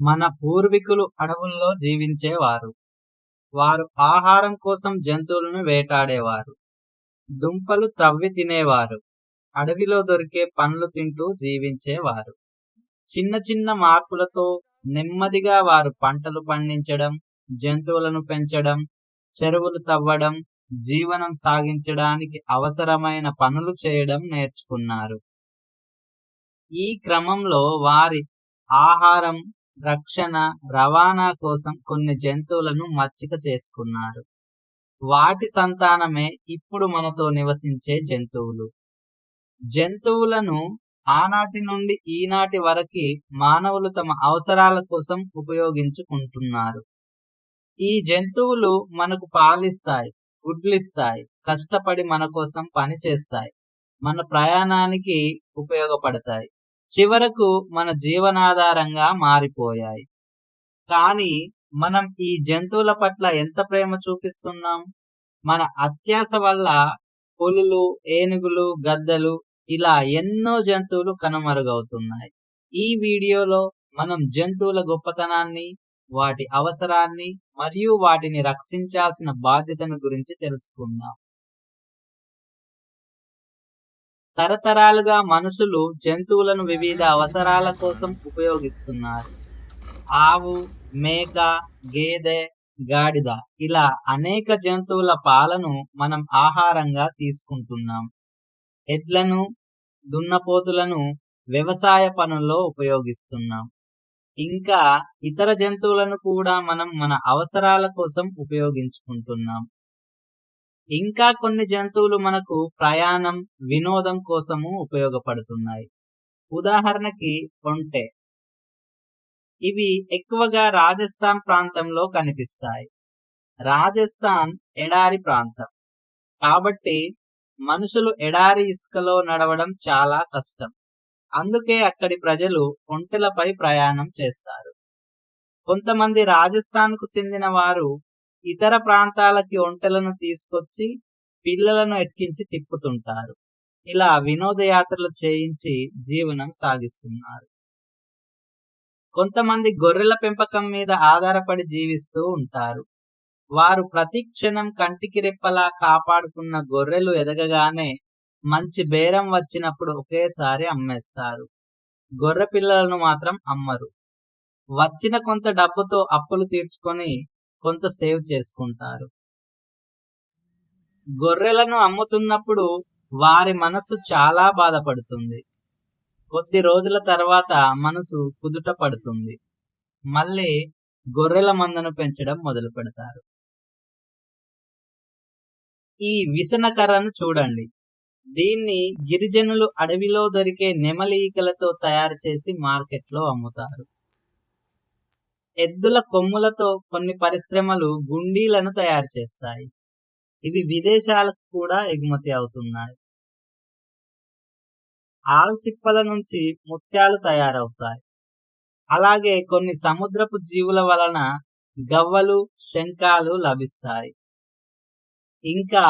మన పూర్వీకులు అడవుల్లో జీవించేవారు. వారు ఆహారం కోసం జంతువులను వేటాడేవారు. దుంపలు తవ్వి తినేవారు. అడవిలో దొరికే పండ్లు తింటూ జీవించేవారు. చిన్న చిన్న మార్పులతో నెమ్మదిగా వారు పంటలు పండించడం, జంతువులను పెంచడం, చెరువులు తవ్వడం, జీవనం సాగించడానికి అవసరమైన పనులు చేయడం నేర్చుకున్నారు. ఈ క్రమంలో వారి ఆహారం, రక్షణ, రవాణా కోసం కొన్ని జంతువులను మచ్చిక చేసుకున్నారు. వాటి సంతానమే ఇప్పుడు మనతో నివసించే జంతువులు. జంతువులను ఆనాటి నుండి ఈనాటి వరకి మానవులు తమ అవసరాల కోసం ఉపయోగించుకుంటున్నారు. ఈ జంతువులు మనకు పాలిస్తాయి, గుడ్లిస్తాయి, కష్టపడి మన కోసం పని చేస్తాయి, మన ప్రయాణానికి ఉపయోగపడతాయి. చివరకు మన జీవనాధారంగా మారిపోయాయి. కానీ మనం ఈ జంతువుల పట్ల ఎంత ప్రేమ చూపిస్తున్నాం? మన అత్యాశ వల్ల పులులు, ఏనుగులు, గద్దలు ఇలా ఎన్నో జంతువులు కనుమరుగవుతున్నాయి. ఈ వీడియోలో మనం జంతువుల గొప్పతనాన్ని, వాటి అవసరాన్ని మరియు వాటిని రక్షించాల్సిన బాధ్యతను గురించి తెలుసుకుందాం. తరతరాలుగా మనుషులు జంతువులను వివిధ అవసరాల కోసం ఉపయోగిస్తున్నారు. ఆవు, మేక, గేదె, గాడిద ఇలా అనేక జంతువుల పాలను మనం ఆహారంగా తీసుకుంటున్నాం. ఎడ్లను, దున్నపోతులను వ్యవసాయ పనుల్లో ఉపయోగిస్తున్నాం. ఇంకా ఇతర జంతువులను కూడా మనం మన అవసరాల కోసం ఉపయోగించుకుంటున్నాం. ఇంకా కొన్ని జంతువులు మనకు ప్రయాణం, వినోదం కోసము ఉపయోగపడుతున్నాయి. ఉదాహరణకి ఒంటె. ఇవి ఎక్కువగా రాజస్థాన్ ప్రాంతంలో కనిపిస్తాయి. రాజస్థాన్ ఎడారి ప్రాంతం. కాబట్టి మనుషులు ఎడారి ఇసుకలో నడవడం చాలా కష్టం. అందుకే అక్కడి ప్రజలు ఒంటెలపై ప్రయాణం చేస్తారు. కొంతమంది రాజస్థాన్కు చెందిన వారు ఇతర ప్రాంతాలకి ఒంటెలను తీసుకొచ్చి పిల్లలను ఎక్కించి తిప్పుతుంటారు. ఇలా వినోదయాత్రలు చేయించి జీవనం సాగిస్తున్నారు. కొంతమంది గొర్రెల పెంపకం మీద ఆధారపడి జీవిస్తూ ఉంటారు. వారు ప్రతి క్షణం కంటికి రెప్పలా కాపాడుకున్న గొర్రెలు ఎదగగానే మంచి బేరం వచ్చినప్పుడు ఒకేసారి అమ్మేస్తారు. గొర్రె పిల్లలను మాత్రం అమ్మరు. వచ్చిన కొంత డబ్బుతో అప్పులు తీర్చుకొని కొంత సేవ్ చేసుకుంటారు. గొర్రెలను అమ్ముతున్నప్పుడు వారి మనసు చాలా బాధపడుతుంది. కొద్ది రోజుల తర్వాత మనసు కుదుట పడుతుంది. మళ్ళీ గొర్రెల మందను పెంచడం మొదలు పెడతారు. ఈ విసనకర్రను చూడండి. దీన్ని గిరిజనులు అడవిలో దొరికే నెమలి ఈకలతో తయారు చేసి మార్కెట్లో అమ్ముతారు. ఎద్దుల కొమ్ములతో కొన్ని పరిశ్రమలు గుండీలను తయారు చేస్తాయి. ఇవి విదేశాలకు కూడా ఎగుమతి అవుతున్నాయి. ఆల్చిప్పల నుంచి ముత్యాలు తయారవుతాయి. అలాగే కొన్ని సముద్రపు జీవుల వలన గవ్వలు, శంఖాలు లభిస్తాయి. ఇంకా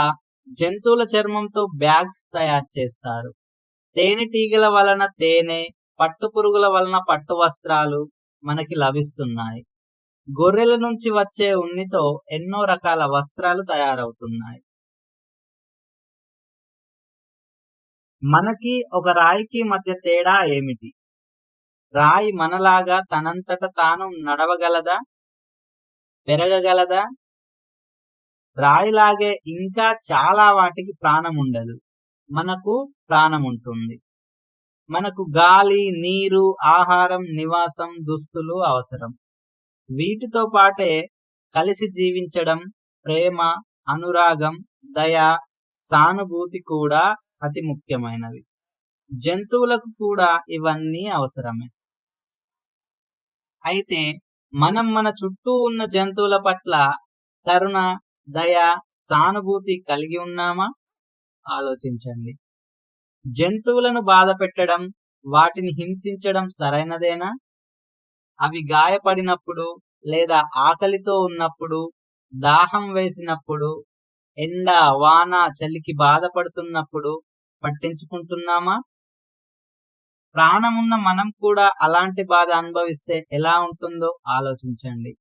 జంతువుల చర్మంతో బ్యాగ్స్ తయారు చేస్తారు. తేనెటీగల వలన తేనె, పట్టుపురుగుల వలన పట్టు వస్త్రాలు మనకి లభిస్తున్నాయి. గొర్రెల నుంచి వచ్చే ఉన్నితో ఎన్నో రకాల వస్త్రాలు తయారవుతున్నాయి. మనకి ఒక రాయికి మధ్య తేడా ఏమిటి? రాయి మనలాగా తనంతట తాను నడవగలదా? పెరగగలదా? రాయిలాగే ఇంకా చాలా వాటికి ప్రాణముండదు. మనకు ప్రాణముంటుంది. మనకు గాలి, నీరు, ఆహారం, నివాసం, దుస్తులు అవసరం. వీటితో పాటే కలిసి జీవించడం, ప్రేమ, అనురాగం, దయ, సానుభూతి కూడా అతి ముఖ్యమైనవి. జంతువులకు కూడా ఇవన్నీ అవసరమే. అయితే మనం మన చుట్టూ ఉన్న జంతువుల పట్ల కరుణ, దయ, సానుభూతి కలిగి ఉన్నామా? ఆలోచించండి. జంతువులను బాధ పెట్టడం, వాటిని హింసించడం సరైనదేనా? అవి గాయపడినప్పుడు లేదా ఆకలితో ఉన్నప్పుడు, దాహం వేసినప్పుడు, ఎండ, వాన, చలికి బాధపడుతున్నప్పుడు పట్టించుకుంటున్నామా? ప్రాణమున్న మనం కూడా అలాంటి బాధ అనుభవిస్తే ఎలా ఉంటుందో ఆలోచించండి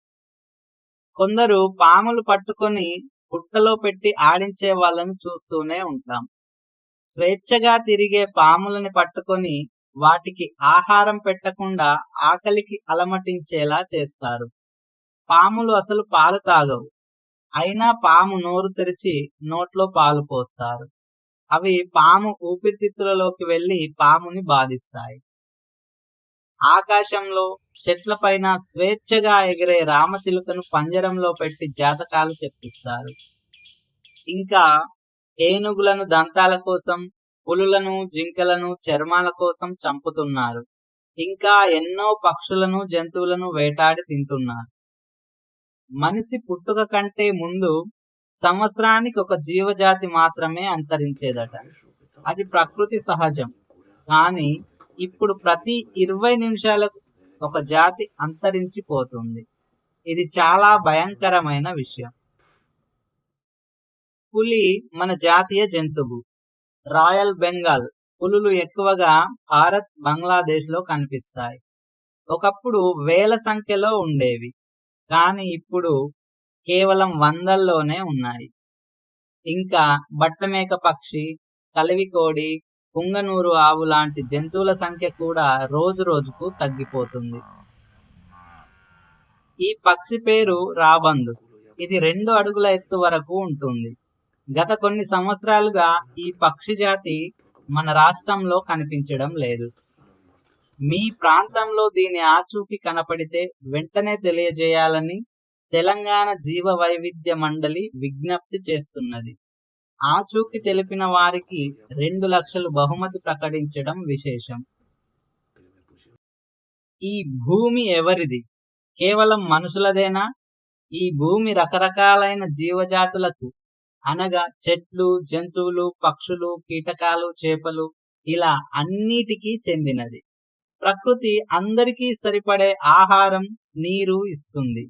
కొందరు పాములు పట్టుకొని పుట్టలో పెట్టి ఆడించే వాళ్ళని చూస్తూనే ఉంటాం స్వేచ్ఛగా తిరిగే పాములని పట్టుకొని వాటికి ఆహారం పెట్టకుండా ఆకలికి అలమటించేలా చేస్తారు. పాములు అసలు పాలు తాగవు. అయినా పాము నోరు తెరిచి నోట్లో పాలు పోస్తారు. అవి పాము ఊపిరితిత్తులలోకి వెళ్ళి పాముని బాధిస్తాయి. ఆకాశంలో చెట్లపైన స్వేచ్ఛగా ఎగిరే రామచిలుకను పంజరంలో పెట్టి జాతకాలు చెప్పిస్తారు. ఇంకా ఏనుగులను దంతాల కోసం పులులను జింకలను చర్మాల కోసం చంపుతున్నారు. ఇంకా ఎన్నో పక్షులను జంతువులను వేటాడి తింటున్నారు. మనిషి పుట్టుక కంటే ముందు సంవత్సరానికి ఒక జీవజాతి మాత్రమే అంతరించేదట. అది ప్రకృతి సహజం. కానీ ఇప్పుడు ప్రతి ఇరవై నిమిషాలకు ఒక జాతి అంతరించిపోతుంది. ఇది చాలా భయంకరమైన విషయం. పులి మన జాతీయ జంతువు. రాయల్ బెంగాల్ పులులు ఎక్కువగా భారత్ బంగ్లాదేశ్లో కనిపిస్తాయి. ఒకప్పుడు వేల సంఖ్యలో ఉండేవి. కానీ ఇప్పుడు కేవలం వందల్లోనే ఉన్నాయి. ఇంకా బట్టమేక పక్షి కలివికోడి పుంగనూరు ఆవు లాంటి జంతువుల సంఖ్య కూడా రోజు రోజుకు తగ్గిపోతుంది. ఈ పక్షి పేరు రాబందు. ఇది రెండు అడుగుల ఎత్తు వరకు ఉంటుంది. గత కొన్ని సంవత్సరాలుగా ఈ పక్షి జాతి మన రాష్ట్రంలో కనిపించడం లేదు. మీ ప్రాంతంలో దీని ఆచూకీ కనపడితే వెంటనే తెలియజేయాలని తెలంగాణ జీవ వైవిధ్య మండలి విజ్ఞప్తి చేస్తున్నది. ఆచూకీ తెలిపిన వారికి రెండు లక్షలు బహుమతి ప్రకటించడం విశేషం. ఈ భూమి ఎవరిది? కేవలం మనుషులదేనా? ఈ భూమి రకరకాలైన జీవజాతులకు అనగా చెట్లు జంతువులు పక్షులు కీటకాలు చేపలు ఇలా అన్నిటికీ చెందినది. ప్రకృతి అందరికీ సరిపడే ఆహారం నీరు ఇస్తుంది.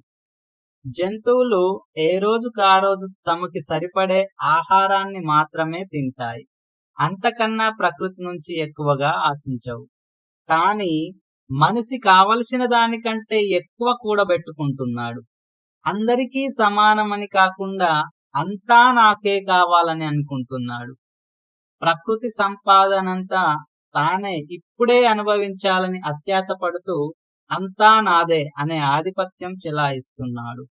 జంతువులు ఏ రోజుకు ఆ రోజు తమకి సరిపడే ఆహారాన్ని మాత్రమే తింటాయి. అంతకన్నా ప్రకృతి నుంచి ఎక్కువగా ఆశించవు. కానీ మనిషి కావలసిన దానికంటే ఎక్కువ కూడబెట్టుకుంటున్నాడు. అందరికీ సమానమని కాకుండా అంతా నాకే కావాలని అనుకుంటున్నాడు. ప్రకృతి సంపాదనంతా తానే ఇప్పుడే అనుభవించాలని అత్యాసపడుతూ అంతా నాదే అనే ఆధిపత్యం చెలాయిస్తున్నాడు.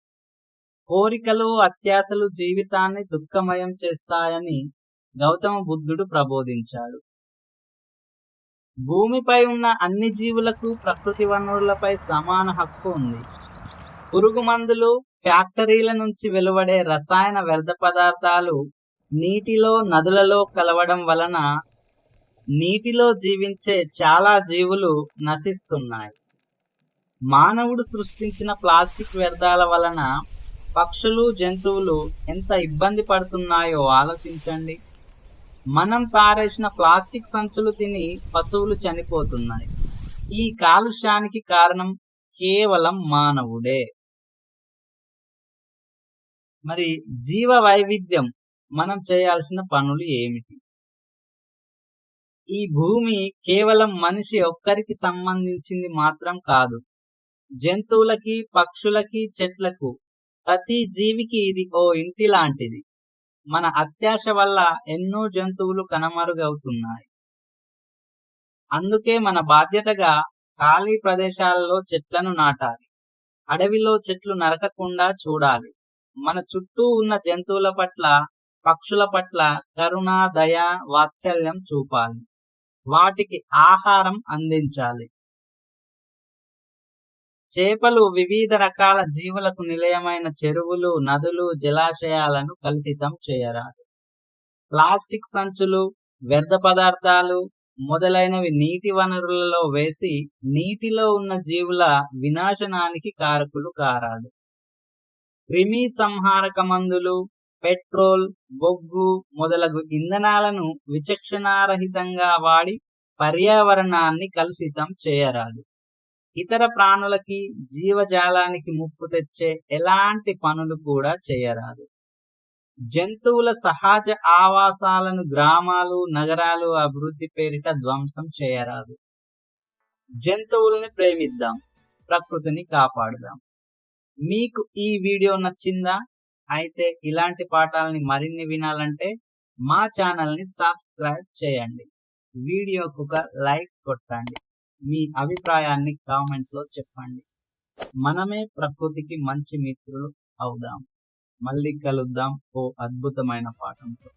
కోరికలు అత్యాశలు జీవితాన్ని దుఃఖమయం చేస్తాయని గౌతమ బుద్ధుడు ప్రబోధించాడు. భూమిపై ఉన్న అన్ని జీవులకు ప్రకృతి వనరులపై సమాన హక్కు ఉంది. పురుగు మందులు ఫ్యాక్టరీల నుంచి వెలువడే రసాయన వ్యర్థ పదార్థాలు నీటిలో నదులలో కలవడం వలన నీటిలో జీవించే చాలా జీవులు నశిస్తున్నాయి. మానవుడు సృష్టించిన ప్లాస్టిక్ వ్యర్థాల వలన పక్షులు జంతువులు ఎంత ఇబ్బంది పడుతున్నాయో ఆలోచించండి. మనం పారేసిన ప్లాస్టిక్ సంచులు తిని పశువులు చనిపోతున్నాయి. ఈ కాలుష్యానికి కారణం కేవలం మానవుడే. మరి జీవ వైవిధ్యం మనం చేయాల్సిన పనులు ఏమిటి? ఈ భూమి కేవలం మనిషి ఒక్కరికి సంబంధించింది మాత్రం కాదు. జంతువులకి పక్షులకి చెట్లకు ప్రతి జీవికి ఇది ఓ ఇంటి లాంటిది. మన అత్యాశ వల్ల ఎన్నో జంతువులు కనుమరుగవుతున్నాయి. అందుకే మన బాధ్యతగా ఖాళీ ప్రదేశాలలో చెట్లను నాటాలి. అడవిలో చెట్లు నరకకుండా చూడాలి. మన చుట్టూ ఉన్న జంతువుల పట్ల పక్షుల పట్ల కరుణ దయ వాత్సల్యం చూపాలి. వాటికి ఆహారం అందించాలి. చేపలు వివిధ రకాల జీవులకు నిలయమైన చెరువులు నదులు జలాశయాలను కలుషితం చేయరాదు. ప్లాస్టిక్ సంచులు వ్యర్థ పదార్థాలు మొదలైనవి నీటి వనరులలో వేసి నీటిలో ఉన్న జీవుల వినాశనానికి కారకులు కారాదు. క్రిమి సంహారక మందులు పెట్రోల్ బొగ్గు మొదలగు ఇంధనాలను విచక్షణారహితంగా వాడి పర్యావరణాన్ని కలుషితం చేయరాదు. ఇతర ప్రాణులకి జీవజాలానికి ముప్పు తెచ్చే ఎలాంటి పనులు కూడా చేయరాదు. జంతువుల సహజ ఆవాసాలను గ్రామాలు నగరాలు అభివృద్ధి పేరిట ధ్వంసం చేయరాదు. జంతువుల్ని ప్రేమిద్దాం ప్రకృతిని కాపాడుదాం. మీకు ఈ వీడియో నచ్చిందా? అయితే ఇలాంటి పాఠాలని మరిన్ని వినాలంటే మా ఛానల్ని సబ్స్క్రైబ్ చేయండి. వీడియోకు ఒక లైక్ కొట్టండి. మీ అభిప్రాయాన్ని కామెంట్లో చెప్పండి. మనమే ప్రకృతికి మంచి మిత్రులు అవుదాం. మళ్ళీ కలుద్దాం ఓ అద్భుతమైన పాఠంతో.